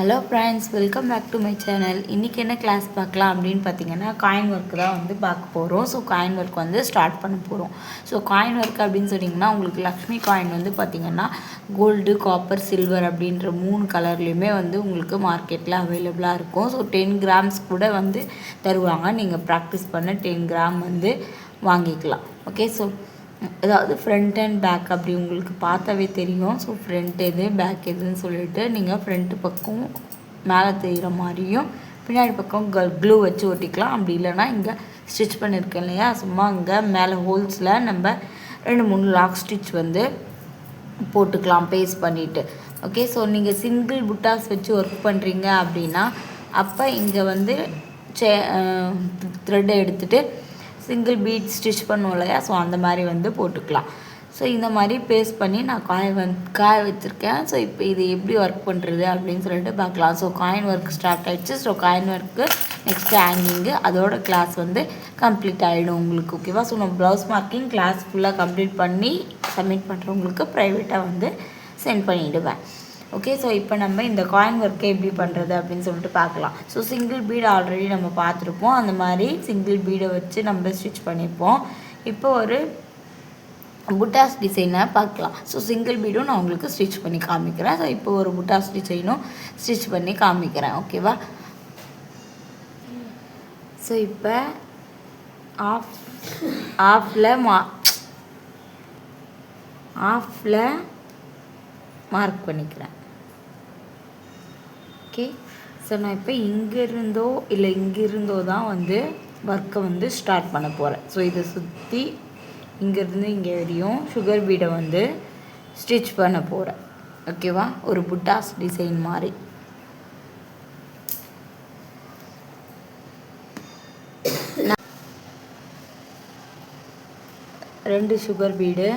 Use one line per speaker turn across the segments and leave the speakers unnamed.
Hello friends welcome back to my channel இன்றைக்கி என்ன class பார்க்கலாம் அப்படின்னு பார்த்தீங்கன்னா காயின் ஒர்க் தான் வந்து பார்க்க போகிறோம் ஸோ காயின் ஒர்க் வந்து ஸ்டார்ட் பண்ண போகிறோம் ஸோ காயின் ஒர்க் அப்படின்னு சொன்னிங்கன்னா உங்களுக்கு லக்ஷ்மி காயின் வந்து பார்த்திங்கன்னா கோல்டு காப்பர் சில்வர் அப்படின்ற மூணு கலர்லேயுமே வந்து உங்களுக்கு மார்க்கெட்டில் அவைலபிளாக இருக்கும். ஸோ டென் கிராம்ஸ் கூட வந்து தருவாங்க. நீங்கள் ப்ராக்டிஸ் பண்ண டென் கிராம் வந்து வாங்கிக்கலாம். ஓகே ஸோ அதாவது ஃப்ரண்ட் அண்ட் பேக் அப்படி உங்களுக்கு பார்த்தாவே தெரியும். ஸோ ஃப்ரண்ட் எது பேக் எதுன்னு சொல்லிட்டு நீங்கள் ஃப்ரண்ட் பக்கம் மேலே தெரிகிற மாதிரியும் பின்னாடி பக்கம் கல் க்ளூ வச்சு ஒட்டிக்கலாம். அப்படி இல்லைன்னா இங்கே ஸ்டிச் பண்ணியிருக்கேன் இல்லையா? சும்மா இங்கே மேலே ஹோல்ஸில் நம்ம ரெண்டு மூணு லாக் ஸ்டிச் வந்து போட்டுக்கலாம் பேஸ்ட் பண்ணிவிட்டு ஓகே ஸோ நீங்கள் சிங்கிள் புட்டாஸ் வச்சு ஒர்க் பண்ணுறீங்க அப்படின்னா அப்போ இங்கே வந்து சே த்ரெட்டை எடுத்துகிட்டு சிங்கிள் பீட் ஸ்டிச் பண்ணுவோம் இல்லையா? ஸோ அந்த மாதிரி வந்து போட்டுக்கலாம். ஸோ இந்த மாதிரி பேஸ்ட் பண்ணி நான் காய வந் காய வச்சுருக்கேன். ஸோ இப்போ இது எப்படி ஒர்க் பண்ணுறது அப்படின்னு சொல்லிட்டு பார்க்கலாம். ஸோ காயின் ஒர்க் ஸ்டார்ட் ஆகிடுச்சு so coin work next hanging அதோட கிளாஸ் வந்து கம்ப்ளீட் ஆகிடும் உங்களுக்கு ஓகேவா ஸோ நான் ப்ளவுஸ் மார்க்கிங் கிளாஸ் ஃபுல்லாக கம்ப்ளீட் பண்ணி சப்மிட் பண்ணுறவங்களுக்கு ப்ரைவேட்டாக வந்து சென்ட் பண்ணிவிடுவேன் ஓகே ஸோ இப்போ நம்ம இந்த காயின் ஒர்க்கை எப்படி பண்ணுறது அப்படின்னு சொல்லிட்டு பார்க்கலாம். ஸோ சிங்கிள் பீடு ஆல்ரெடி நம்ம பார்த்துருப்போம். அந்த மாதிரி சிங்கிள் பீடை வச்சு நம்ம ஸ்டிச் பண்ணியிருப்போம் இப்போ ஒரு புட்டாஸ் டிசைனை பார்க்கலாம். ஸோ சிங்கிள் பீடும் நான் உங்களுக்கு ஸ்டிச் பண்ணி காமிக்கிறேன். ஸோ இப்போ ஒரு புட்டாஸ் டிசைனும் ஸ்டிச் பண்ணி காமிக்கிறேன். ஓகேவா ஸோ இப்போ ஆஃப் ஆஃபில் மா ஆஃபில் மார்க் பண்ணிக்கிறேன். ஓகே ஸோ நான் இப்போ இங்கேருந்தோ இல்லை இங்கிருந்தோ தான் வந்து ஒர்க்கை வந்து ஸ்டார்ட் பண்ண போகிறேன் ஸோ இதை சுற்றி இங்கேருந்து இங்கே வரையும் சுகர் பீடை வந்து ஸ்டிச் பண்ண போகிறேன் ஓகேவா ஒரு புட்டாஸ் டிசைன் மாதிரி ரெண்டு சுகர் பீடு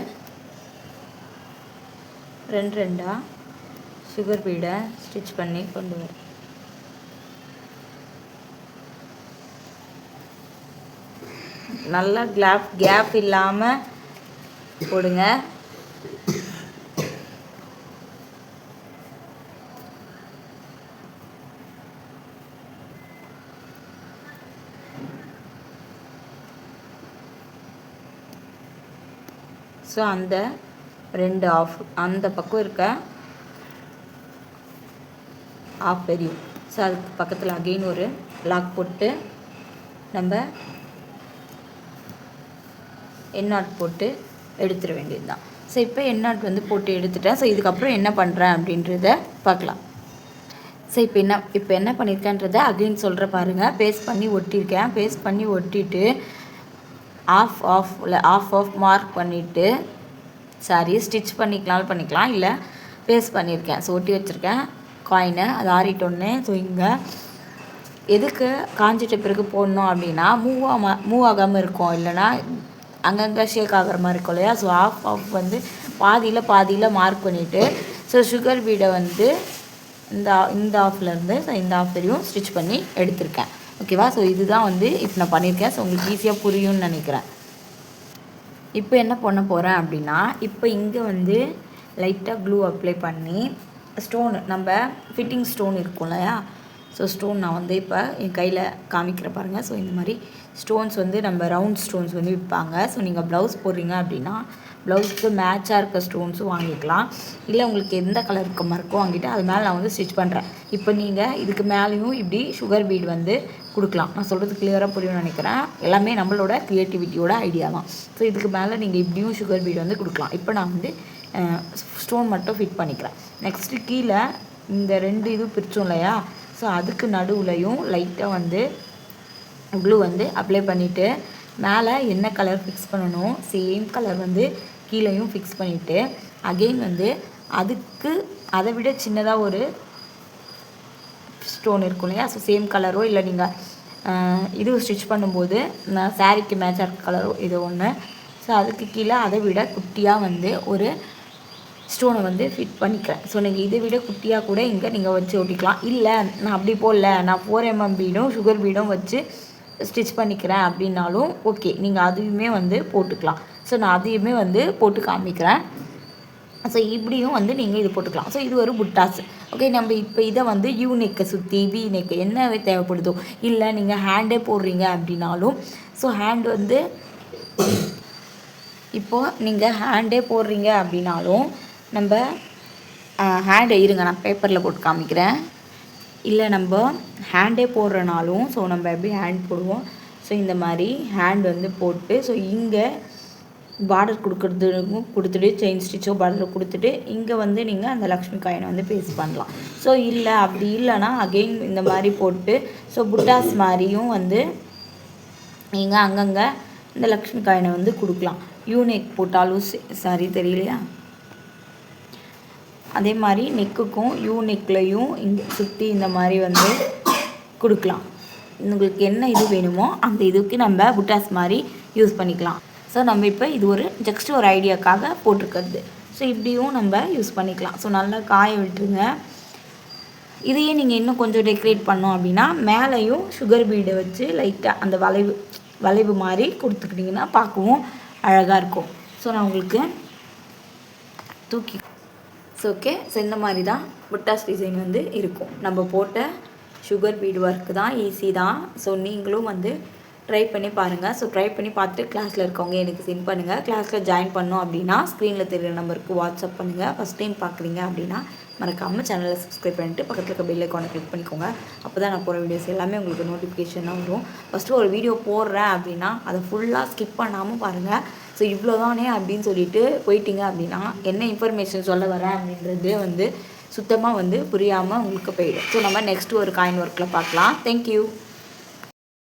ரெண்டு ரெண்டா? சுகர் பீடை ஸ்டிச் பண்ணி கொண்டு வரேன் நல்லா கிளாப் கேப் இல்லாமல் போடுங்க. ஸோ அந்த ரெண்டு ஆஃப் அந்த பக்கம் இருக்க ஆஃப் பெரியும் ஸோ அதுக்கு பக்கத்தில் அகெயின் ஒரு லாக் போட்டு நம்ம எண்ணாட் போட்டு எடுத்துட வேண்டியது தான் ஸோ இப்போ எண்ணாட் வந்து போட்டு எடுத்துட்டேன். ஸோ இதுக்கப்புறம் என்ன பண்ணுறேன் அப்படின்றத பார்க்கலாம். ஸோ இப்போ என்ன இப்போ என்ன பண்ணியிருக்கேன்றத அகெயின் சொல்கிற பாருங்கள் பேஸ்ட் பண்ணி ஒட்டியிருக்கேன் பேஸ்ட் பண்ணி ஒட்டிட்டு ஆஃப் ஆஃப் இல்லை ஆஃப் ஆஃப் மார்க் பண்ணிவிட்டு சாரி ஸ்டிச் பண்ணிக்கலாம்னு பண்ணிக்கலாம். இல்லை பேஸ்ட் பண்ணியிருக்கேன் ஸோ ஒட்டி வச்சுருக்கேன். காயினை அது ஆறிட்டோன்னே ஸோ இங்கே எதுக்கு காஞ்சிட்ட பிறகு போடணும் அப்படின்னா மூவ் ஆகாம மூவ் ஆகாமல் இருக்கும். இல்லைனா அங்கங்கே ஷேக் ஆகிற மாதிரி இருக்கும் இல்லையா? ஸோ ஆஃப் ஆஃப் வந்து பாதியில் பாதியில் மார்க் பண்ணிவிட்டு ஸோ சுகர் பீடை வந்து இந்த இந்த ஆஃப்லேருந்து ஸோ இந்த ஆஃப் வரையும் ஸ்டிச் பண்ணி எடுத்திருக்கேன். ஓகேவா ஸோ இதுதான் வந்து இப்போ நான் பண்ணியிருக்கேன். ஸோ உங்களுக்கு ஈஸியாக புரியும்னு நினைக்கிறேன். இப்போ என்ன பண்ண போகிறேன் அப்படின்னா இப்போ இங்கே வந்து லைட்டாக க்ளூ அப்ளை பண்ணி ஸ்டோன் நம்ம ஃபிட்டிங் ஸ்டோன் இருக்கும் இல்லையா? ஸோ ஸ்டோன் நான் வந்து இப்போ என் கையில் காமிக்கிற பாருங்கள் ஸோ இந்த மாதிரி ஸ்டோன்ஸ் வந்து நம்ம ரவுண்ட் ஸ்டோன்ஸ் வந்து விற்பாங்க. ஸோ நீங்கள் ப்ளவுஸ் போடுறீங்க அப்படின்னா ப்ளவுஸ்க்கு மேட்சாக இருக்க ஸ்டோன்ஸும் வாங்கிக்கலாம். இல்லை உங்களுக்கு எந்த கலர் இருக்க இருக்கோ வாங்கிட்டு அது மேலே நான் வந்து ஸ்டிச் பண்ணுறேன் இப்போ நீங்கள் இதுக்கு மேலேயும் இப்படி சுகர் பீட் வந்து கொடுக்கலாம். நான் சொல்கிறது கிளியராக புரியும்னு நினைக்கிறேன். எல்லாமே நம்மளோட க்ரியேட்டிவிட்டியோட ஐடியா தான். ஸோ இதுக்கு மேலே நீங்கள் இப்படியும் சுகர் பீட் வந்து கொடுக்கலாம். இப்போ நான் வந்து ஸ்டோன் மட்டும் ஃபிட் பண்ணிக்கிறேன். நெக்ஸ்ட்டு கீழே இந்த ரெண்டு இது பிரித்தோம் இல்லையா? ஸோ அதுக்கு நடுவுலையும் லைட்டாக வந்து க்ளூ வந்து அப்ளை பண்ணிவிட்டு மேலே என்ன கலர் ஃபிக்ஸ் பண்ணணும்? சேம் கலர் வந்து கீழேயும் ஃபிக்ஸ் பண்ணிவிட்டு அகெயின் வந்து அதுக்கு அதை விட சின்னதாக ஒரு ஸ்டோன் இருக்கும் இல்லையா? ஸோ சேம் கலரோ இல்லை நீங்கள் இது ஸ்டிச் பண்ணும்போது நான் சாரீக்கு மேட்ச் ஆகிற கலரோ இது ஒன்று ஸோ அதுக்கு கீழே அதை விட குட்டியாக வந்து ஒரு ஸ்டோனை வந்து ஃபிட் பண்ணிக்கிறேன். ஸோ நீங்கள் இதை விட குட்டியாக கூட இங்கே நீங்கள் வச்சு ஒட்டிக்கலாம். இல்லை நான் அப்படி போடல. நான் ஃபோர் எம்எம் பீடும் சுகர் பீடும் வச்சு ஸ்டிச் பண்ணிக்கிறேன் அப்படின்னாலும் ஓகே நீங்கள் அதையுமே வந்து போட்டுக்கலாம். ஸோ நான் அதையுமே வந்து போட்டு காமிக்கிறேன். ஸோ இப்படியும் வந்து நீங்கள் இது போட்டுக்கலாம். ஸோ இது ஒரு புட்டாஸ் ஓகே நம்ம இப்போ இதை வந்து யூ நெக்கை சுற்றி வி நெக்கு என்ன தேவைப்படுதோ இல்லை நீங்கள் ஹேண்டே போடுறீங்க அப்படின்னாலும் ஸோ ஹேண்ட் வந்து இப்போது நீங்கள் ஹேண்டே போடுறீங்க அப்படின்னாலும் நம்ம ஹேண்டை இருங்க நான் பேப்பரில் போட்டு காமிக்கிறேன். இல்லை நம்ம ஹேண்டே போடுறனாலும் ஸோ நம்ம எப்படி ஹேண்ட் போடுவோம்? ஸோ இந்த மாதிரி ஹேண்ட் வந்து போட்டு ஸோ இங்கே பார்டர் கொடுக்குறதுக்கும் கொடுத்துட்டு செயின் ஸ்டிச்சோ பார்டர் கொடுத்துட்டு இங்கே வந்து நீங்கள் அந்த லக்ஷ்மி காயினை வந்து பேஸ்ட் பண்ணலாம். ஸோ இல்லை அப்படி இல்லைன்னா அகெயின் இந்த மாதிரி போட்டு ஸோ புட்டாஸ் மாதிரியும் வந்து நீங்கள் அங்கங்கே இந்த லக்ஷ்மி காயினை வந்து கொடுக்கலாம். யூனிக் போட்டாலும் சாரி தெரியலையா? அதே மாதிரி நெக்குக்கும் யூ நெக்லையும் இங்கே சுற்றி இந்த மாதிரி வந்து கொடுக்கலாம். உங்களுக்கு என்ன இது வேணுமோ அந்த இதுக்கு நம்ம புட்டாஸ் மாதிரி யூஸ் பண்ணிக்கலாம். ஸோ நம்ம இப்போ இது ஒரு ஜஸ்ட் ஒரு ஐடியாக்காக போட்டிருக்கிறது. ஸோ இப்படியும் நம்ம யூஸ் பண்ணிக்கலாம். ஸோ நல்லா காய விட்டுருங்க. இதையே நீங்கள் இன்னும் கொஞ்சம் டெக்கரேட் பண்ணோம் அப்படின்னா மேலேயும் சுகர் பீடை வச்சு லைட்டாக அந்த வளைவு வளைவு மாதிரி கொடுத்துக்கிட்டிங்கன்னா பார்க்கவும் அழகாக இருக்கும். ஸோ நான் உங்களுக்கு தூக்கி ஸோ ஓகே ஸோ இந்த மாதிரி தான் புட்டாஸ் டிசைன் வந்து இருக்கும். நம்ம போட்ட சுகர் பீட் ஒர்க்கு தான் ஈஸி தான். ஸோ நீங்களும் வந்து ட்ரை பண்ணி பாருங்கள் ஸோ ட்ரை பண்ணி பார்த்துட்டு கிளாஸில் இருக்கவங்க எனக்கு சென்ட் பண்ணுங்கள் கிளாஸில் ஜாயின் பண்ணோம் அப்படின்னா ஸ்க்ரீனில் தெரியுற நம்பருக்கு வாட்ஸ்அப் பண்ணுங்கள் ஃபஸ்ட் டைம் பார்க்குறீங்க அப்படின்னா மறக்காமல் சேனலை சப்ஸ்கிரைப் பண்ணிட்டு பக்கத்தில் இருக்க பெல் ஐக்கானை கிளிக் பண்ணிக்கோங்க. அப்போ தான் நான் போகிற வீடியோஸ் எல்லாமே உங்களுக்கு நோட்டிஃபிகேஷனாக வரும். ஃபஸ்ட்டு ஒரு வீடியோ போடுறேன் அப்படின்னா அதை ஃபுல்லாக ஸ்கிப் பண்ணாமல் பாருங்கள் ஸோ இவ்வளோ தானே அப்படின்னு சொல்லிட்டு போயிட்டீங்க அப்படின்னா என்ன இன்ஃபர்மேஷன் சொல்ல வரேன் அப்படின்றது வந்து சுத்தமாக வந்து புரியாமல் உங்களுக்கு போயிடும். ஸோ நம்ம நெக்ஸ்ட் ஒரு காயின் ஒர்க்கில் பார்க்கலாம். தேங்க்யூ